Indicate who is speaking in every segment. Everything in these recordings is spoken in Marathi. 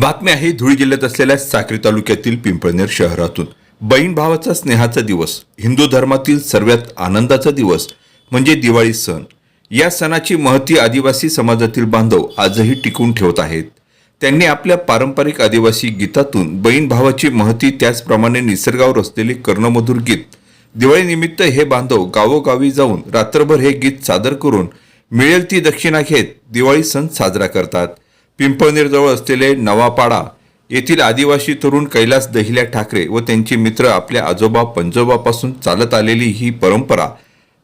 Speaker 1: बातमी आहे धुळे जिल्ह्यात असलेल्या साक्री तालुक्यातील पिंपळनेर शहरातून. बहीण भावाचा स्नेहाचा दिवस हिंदू धर्मातील सर्वात आनंदाचा दिवस म्हणजे दिवाळी सण. या सणाची महती आदिवासी समाजातील बांधव आजही टिकून ठेवत आहेत. त्यांनी आपल्या पारंपरिक आदिवासी गीतातून बहीण भावाची महती त्याचप्रमाणे निसर्गावर असलेले कर्णमधुर गीत दिवाळीनिमित्त हे बांधव गावोगावी जाऊन रात्रभर हे गीत सादर करून मिळेल ती दक्षिणा घेत दिवाळी सण साजरा करतात. पिंपळनेरजवळ असलेले नवापाडा येथील आदिवासी तरुण कैलास दहिल्या ठाकरे व त्यांचे मित्र आपल्या आजोबा पंजोबापासून चालत आलेली ही परंपरा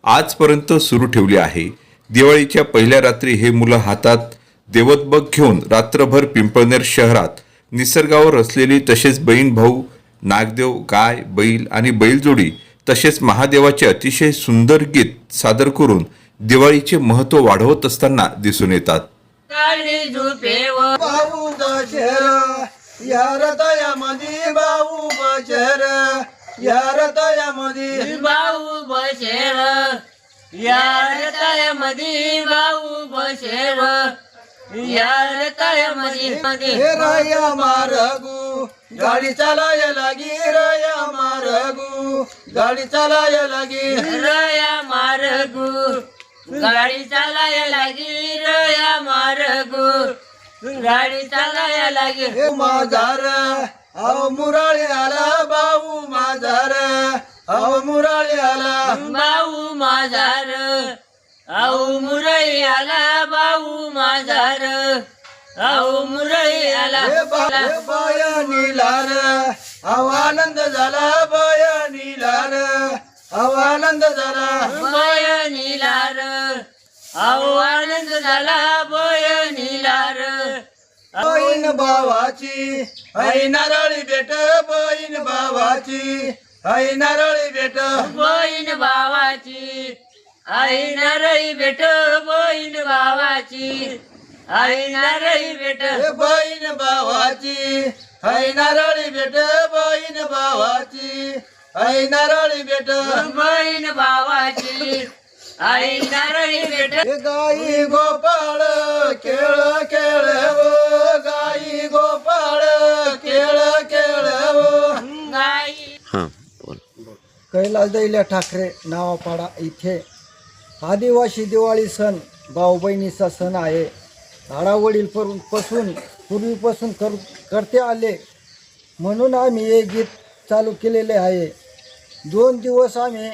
Speaker 1: आजपर्यंत सुरू ठेवली आहे. दिवाळीच्या पहिल्या रात्री हे मुलं हातात देवतबग घेऊन रात्रभर पिंपळनेर शहरात निसर्गावर असलेली तसेच बहीण भाऊ नागदेव गाय बैल आणि बैलजोडी तसेच महादेवाचे अतिशय सुंदर गीत सादर करून दिवाळीचे महत्त्व वाढवत असताना दिसून येतात.
Speaker 2: काळी झुपेव
Speaker 3: भाऊ बशर यार दयामधी भाऊ बशर यार दयामधी
Speaker 2: भाऊ बसेव यार तळ्यामध्ये भाऊ बसेव यार तळ्यामध्ये मध्ये
Speaker 3: हे राया मारगू गाडी चालाय लागी राया मारगू गाडी चालाय लागी.
Speaker 2: रया मारगू गाडी चालाय लागी मारगू. गाडी चालाय लागी
Speaker 3: हे माझार अहो मुराळे आला भाऊ माझार अहो मुराळे आला.
Speaker 2: भाऊ माझार आऊ मुरळी आला भाऊ माझार आऊ मुरळी आला
Speaker 3: हे बा- हे अहो आनंद झाला बाया निलार. अहो आनंद झाला भावाची आई नारळी बेट बहीण भावाची. आई नारळी बेट
Speaker 2: बहीण भावाची. आई नारळी भेट बहीण भावाची. आई नारळी भेट
Speaker 3: बहीण भावाची. आई नारळी बेट बहीण भावाची. आई नारळी बेट
Speaker 2: बहीण भावाची. आई नारळी भेट.
Speaker 3: गाई गोपाळ खेळ खेळ
Speaker 4: कैलास दैल्या ठाकरे नावापाडा इथे. आदिवासी दिवाळी सण भाऊ बहिणीचा सण आहे. झाडावडील परून पासून पूर्वीपासून कर करते आले. म्हणून आम्ही हे गीत चालू केलेले आहे. दोन दिवस आम्ही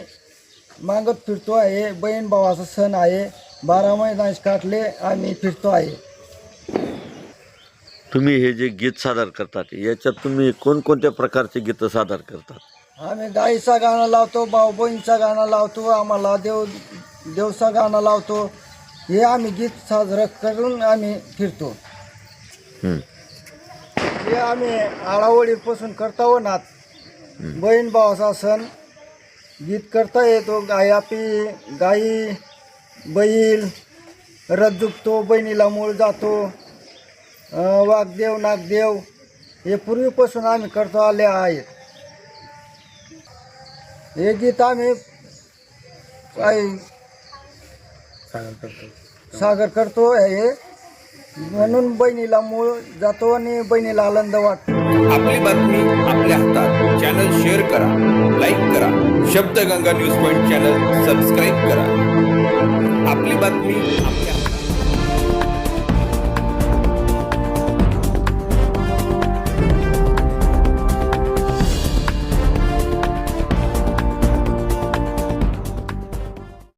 Speaker 4: मागत फिरतो आहे. बहीण भावाचा सण आहे. बारा महिन्यास काटले आम्ही फिरतो आहे.
Speaker 5: तुम्ही हे जे गीत सादर करतात याच्यात तुम्ही कोणकोणत्या प्रकारचे गीतं सादर करतात?
Speaker 4: आम्ही गाईचा गाणं लावतो भाऊ बहीणचा गाणं लावतो आम्हाला देव देवचा गाणं लावतो. हे आम्ही गीत साजरं करून आम्ही फिरतो.
Speaker 5: हं.
Speaker 4: हे आम्ही आळावडीपासून करता हो नात. बहीण भावाचा सण. गीत करता येतो गाय आपी गाई बैल. रथ दुखतो बहिणीला मूळ जातो. अं, वाघदेव नागदेव. हे पूर्वीपासून आम्ही करतो आले आहेत. हे गीत आम्ही काय सागर करतो. हे. म्हणून बहिणीला मूळ जातो आणि बहिणीला आनंद वाटतो.
Speaker 1: आपली बातमी आपल्या हातात. चॅनल शेअर करा लाईक करा. Shabdganga news point channel subscribe करा. आपली बातमी आपल्या